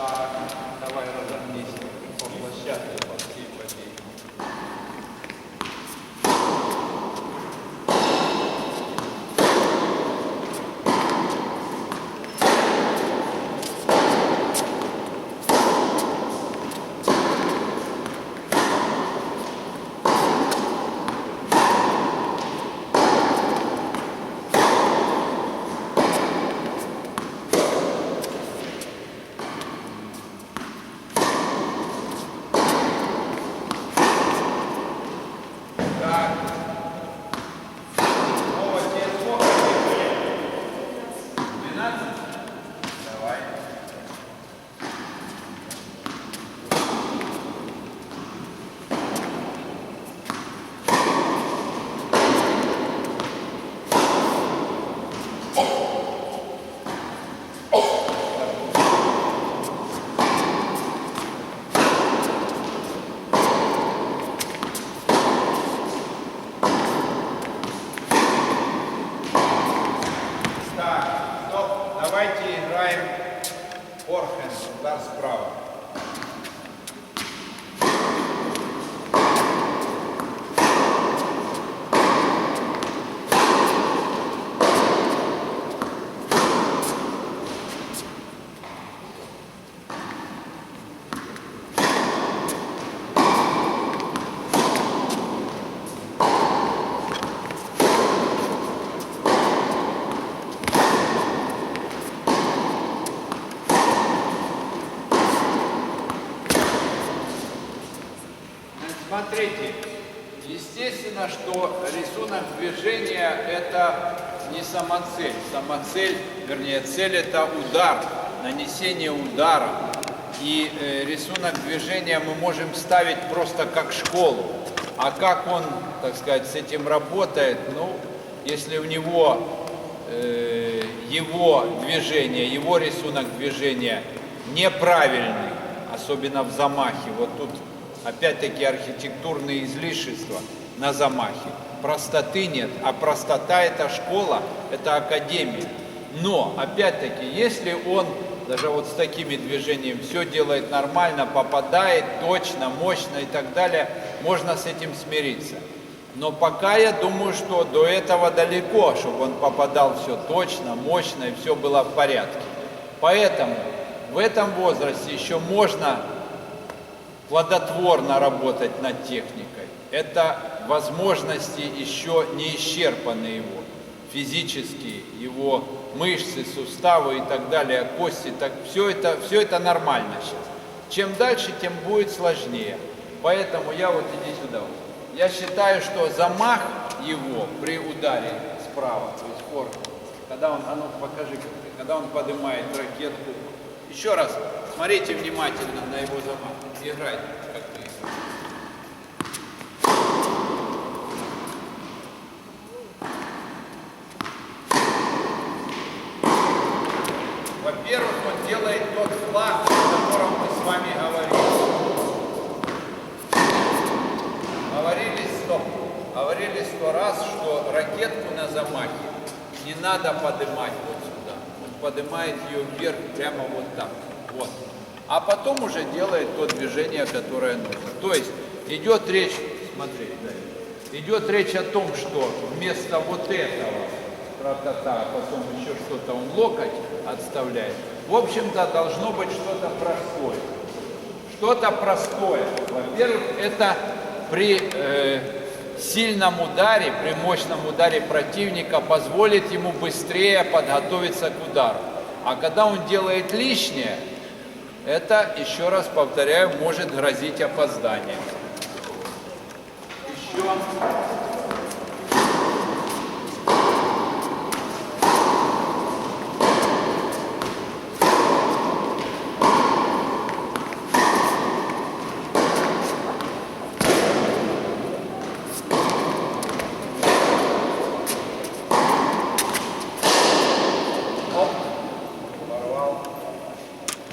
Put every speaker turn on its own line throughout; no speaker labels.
Так, давай разомнись по площадке, по всей победе. Так. Вова, тебе сколько лет? 12? Давай. Так, стоп. Давайте играем форхенд, удар справа. Смотрите, естественно, что рисунок движения это не самоцель. Самоцель, вернее, цель это удар, нанесение удара. И э, рисунок движения мы можем ставить просто как школу. А как он, так сказать, с этим работает, ну, если у него э, его движение, его рисунок движения неправильный, особенно в замахе, вот тут опять-таки архитектурные излишества на замахе. Простоты нет, а простота это школа, это академия. Но, опять-таки, если он даже вот с такими движениями все делает нормально, попадает точно, мощно и так далее, можно с этим смириться. Но пока я думаю, что до этого далеко, чтобы он попадал все точно, мощно и все было в порядке. Поэтому в этом возрасте еще можно плодотворно работать над техникой. Это возможности еще не исчерпаны его, физические, его мышцы, суставы и так далее, кости, так все это, все это нормально сейчас. Чем дальше, тем будет сложнее. Поэтому я вот иди сюда. Я считаю, что замах его при ударе справа, то есть форк, когда он, а ну покажи, когда он поднимает ракетку. Еще раз, смотрите внимательно на его замах. Играйте, как ты. Во-первых, он делает тот флаг, о котором мы с вами говорили. Говорили стоп. Говорили сто раз, что ракетку на замахе не надо поднимать поднимает ее вверх прямо вот так. Вот. А потом уже делает то движение, которое нужно. То есть идет речь, смотри, да, идет речь о том, что вместо вот этого тра-та-та, а потом еще что-то он локоть отставляет. В общем-то, должно быть что-то простое. Что-то простое. Во-первых, это при э, сильном ударе, при мощном ударе противника позволит ему быстрее подготовиться к удару. А когда он делает лишнее, это, еще раз повторяю, может грозить опозданием. Еще. Оп, порвал.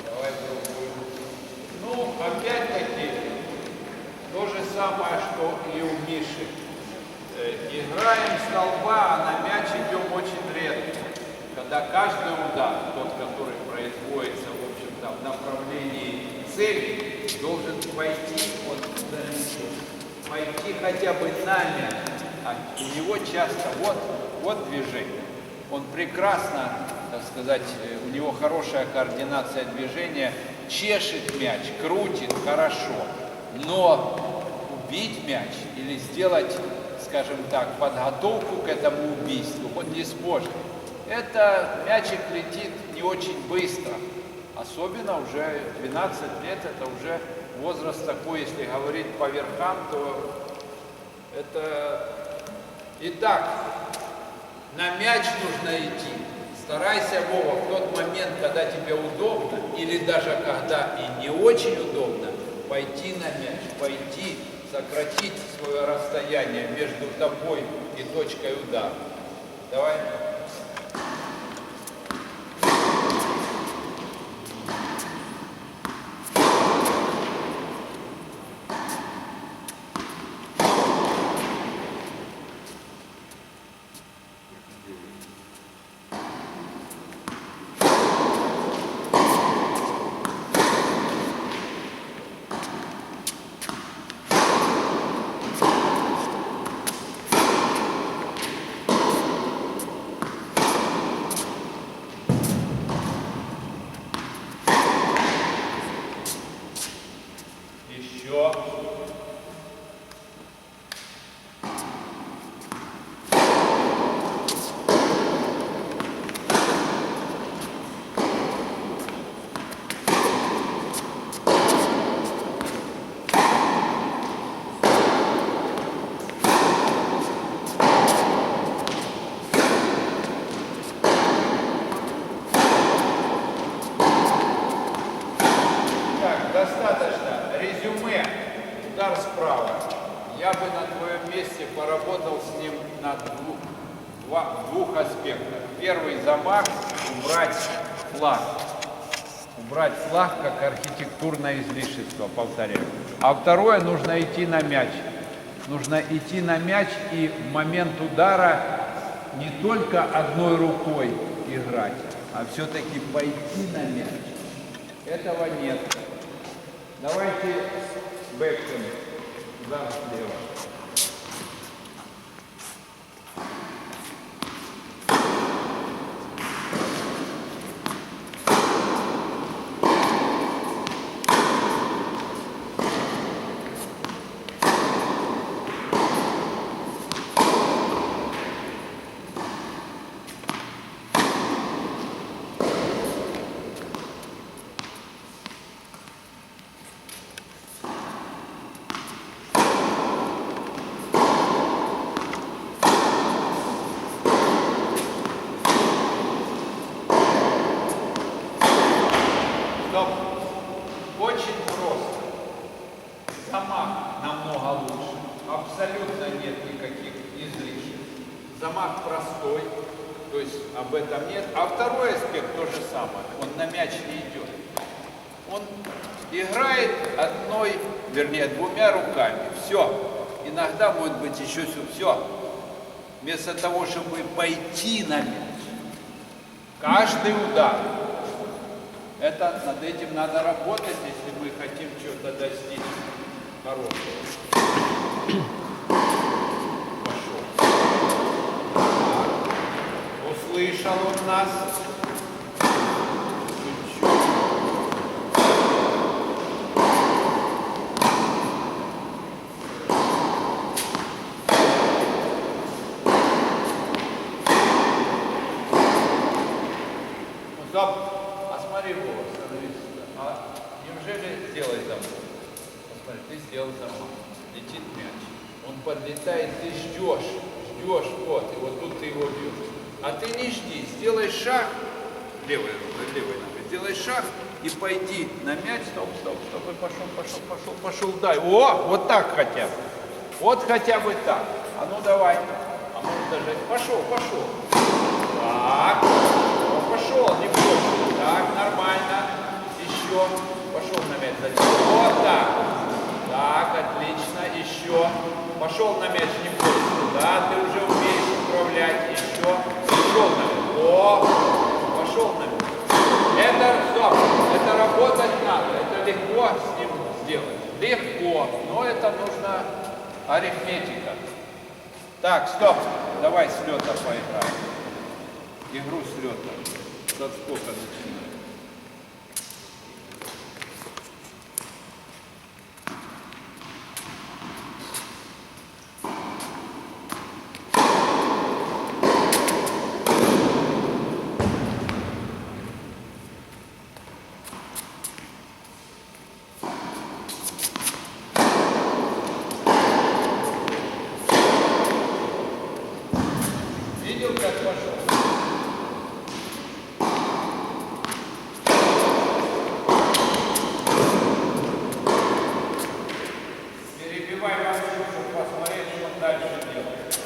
Давай другую. Ну, опять-таки, то же самое, что и у Миши. Э, Играем с столба, на мяч идем очень редко. Когда каждый удар, тот, который производится, в общем-то, там, направлении цели, должен пойти, да, пойти хотя бы на мяч. А у него часто вот, вот движение. Он прекрасно, так сказать, э, у него хорошая координация движения, чешет мяч, крутит хорошо. Но убить мяч или сделать, скажем так, подготовку к этому убийству он не сможет. Это мячик летит не очень быстро. Особенно уже 12 лет, это уже возраст такой, если говорить по верхам, то это... Итак, на мяч нужно идти. Старайся, Вова, в тот момент, когда тебе удобно, или даже когда и не очень удобно, пойти на мяч, пойти, сократить свое расстояние между тобой и точкой удара. Давай. Еще. Так, достаточно. Резюме. Удар справа. Я бы на твоем месте поработал с ним на двух, два- двух аспектах. Первый замах – убрать флаг. Убрать флаг как архитектурное излишество, повторяю. А второе – нужно идти на мяч. Нужно идти на мяч и в момент удара не только одной рукой играть, а все-таки пойти на мяч. Этого нет. Давайте бэкхенд. Удар слева. Стоп. Очень просто. Замах намного лучше. Абсолютно нет никаких излишеств. Замах простой, то есть об этом нет. А второй аспект то же самое. Он на мяч не идет. Он играет одной, вернее, двумя руками. Все. Иногда может быть еще все. Вместо того, чтобы пойти на мяч, каждый удар это над этим надо работать, если мы хотим чего-то достичь хорошего. Пошел. Услышал он нас. Стоп. А смотри, Вова. А неужели сделай замок? Посмотри, ты сделал замок. Летит мяч. Он подлетает, ты ждешь, ждешь, вот, и вот тут ты его бьешь. А ты не жди, сделай шаг, левой рукой, левой ногой, сделай шаг и пойди на мяч, стоп, стоп, стоп, и пошел, пошел, пошел, пошел, дай. О, вот так хотя бы. Вот хотя бы так. А ну давай. А ну даже, пошел, пошел. Так, пошел, не больше. Так, нормально. Еще. Пошел на мяч. Вот так. Так, отлично. Еще. Пошел на мяч, не больше. Да, ты уже умеешь управлять. Еще. Пошел на мяч. О, пошел на мяч. Это, стоп, это работа Что с ним сделать? Легко, но это нужно арифметика. Так, стоп. Давай с лета поиграем. Игру с лета. Со сколько начинаем? Видел, как пошел? Перебивай вообще, чтобы посмотреть, что он дальше делает.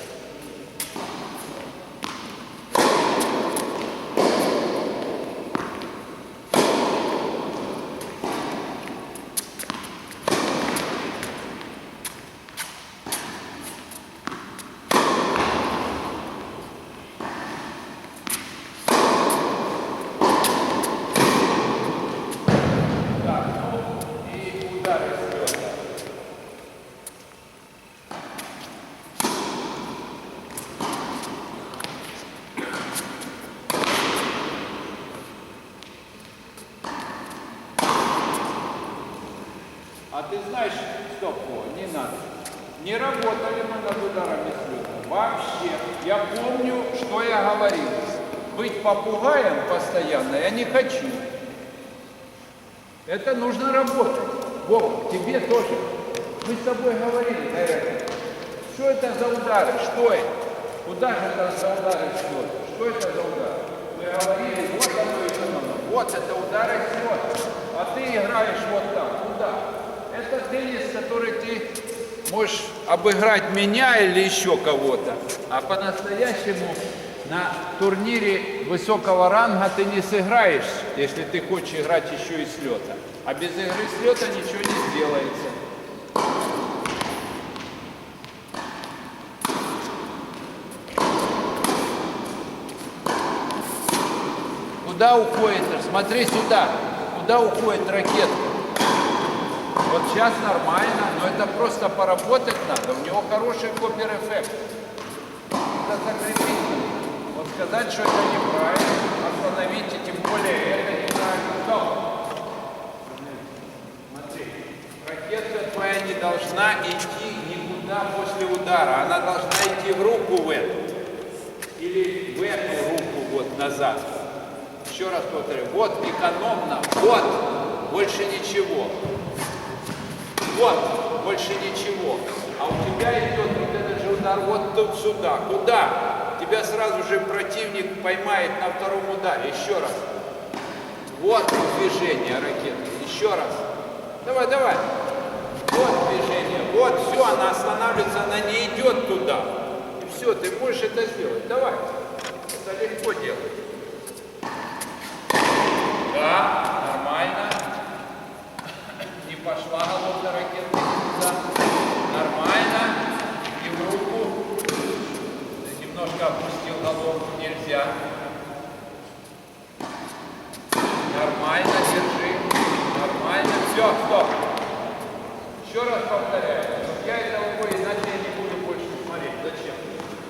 Так, ну и удары с лета. А ты знаешь, стоп, не надо. Не работали мы над ударами с лета. Вообще. Я помню, что я говорил. Быть попугаем постоянно я не хочу. Это нужно работать. Бог, тебе тоже. Мы с тобой говорили, наверное. Что это за удары? Что это? Куда же это за удары счет? Что это за удары? Мы говорили, вот оно и оно. Вот это удары счет. А ты играешь вот так. Куда? Это теннис, который ты можешь обыграть меня или еще кого-то. А по-настоящему на турнире высокого ранга ты не сыграешь, если ты хочешь играть еще и с лета. А без игры с лета ничего не сделается. Куда уходит? Смотри сюда. Куда уходит ракетка? Вот сейчас нормально, но это просто поработать надо. У него хороший копер-эффект. Это закрепить. Вот сказать, что это неправильно, остановить, и тем более это неправильно. Стоп. Смотри, ракетка твоя не должна идти никуда после удара. Она должна идти в руку в эту. Или в эту руку вот назад. Еще раз повторю. Вот экономно. Вот. Больше ничего. Вот, больше ничего. А у тебя идет вот этот же удар вот тут сюда. Куда? Тебя сразу же противник поймает на втором ударе. Еще раз. Вот движение ракеты. Еще раз. Давай, давай. Вот движение. Вот все, она останавливается, она не идет туда. И все, ты можешь это сделать. Давай. Это легко делать. Да, нормально. Не пошла головка ракеты туда. Нормально. И в руку. Ты немножко опустил головку, нельзя. Нормально, держи. Нормально. Все, стоп. Еще раз повторяю. Я это рукой, иначе я не буду больше смотреть. Зачем?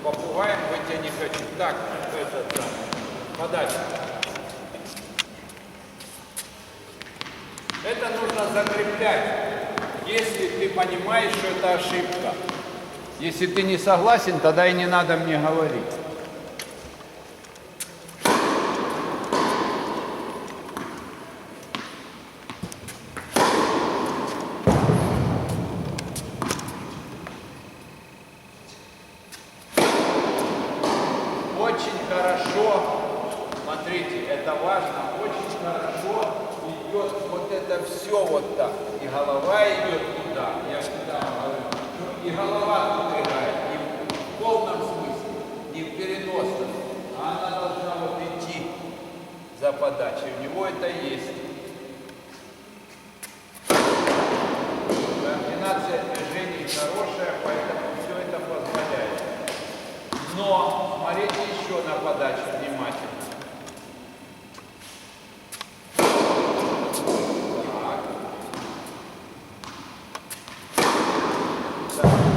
Попугаем быть я не хочу. Так, это да. Подача. Это нужно закреплять, если ты понимаешь, что это ошибка. Если ты не согласен, тогда и не надо мне говорить. Очень хорошо, смотрите, это важно, очень хорошо идет вот это все вот так. И голова идет туда, я всегда говорю, и голова тут играет, не в полном смысле, не в переносном, а она должна вот идти за подачей. У него это есть. Координация движений хорошая, поэтому все это позволяет. Но смотрите еще на подачу внимательно. Так.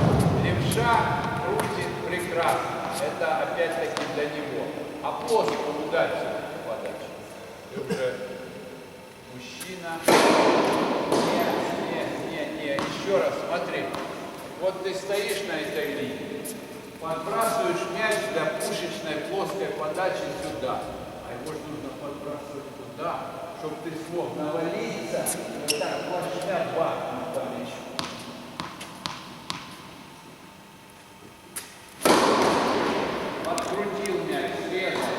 плоско ударься подачу. Ты уже мужчина. Нет, нет, нет, нет. Еще раз, смотри. Вот ты стоишь на этой линии, подбрасываешь мяч для пушечной плоской подачи сюда. А его же нужно подбрасывать туда, чтобы ты смог навалиться вот так плашмя бахнуть по мячу. Подкрутил мяч, срезал.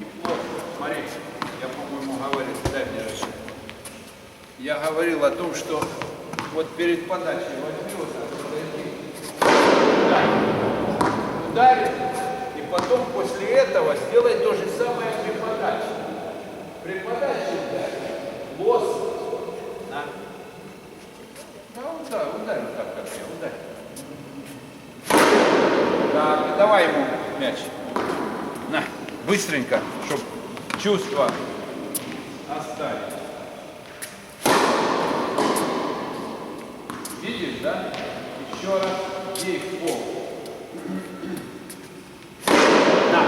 И плохо. Смотри, я, по-моему, говорил, дай мне расчет. Я говорил о том, что вот перед подачей ударь. Ударь, и потом после этого сделай то же самое при подаче. При подаче ударь. Лос. На. Да, ударь вот так, как я, ударь. Так, давай ему мяч. На, быстренько, чтобы чувство Еще раз бей в пол. На.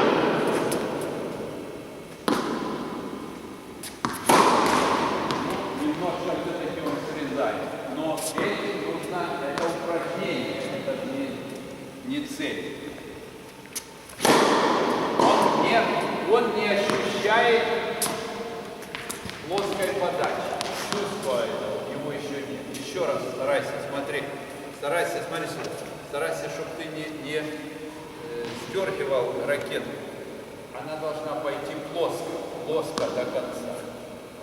Немножко все-таки он срезает. Но этим нужно, это упражнение, это не, не цель. Он не, он не ощущает плоской подачи. Чувства этого у него еще нет. Еще раз старайся, смотри. Старайся, смотри сюда. Старайся, чтобы ты не, не сдергивал ракету. Она должна пойти плоско, плоско до конца.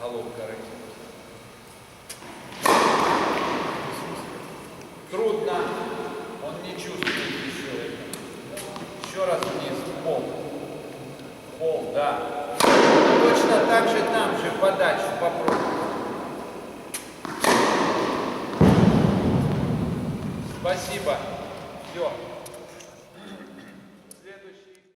Головка ракеты. Трудно. Он не чувствует еще это. Еще раз вниз, пол. Пол, да. Точно так же там же подачу попробуй. Спасибо. Все.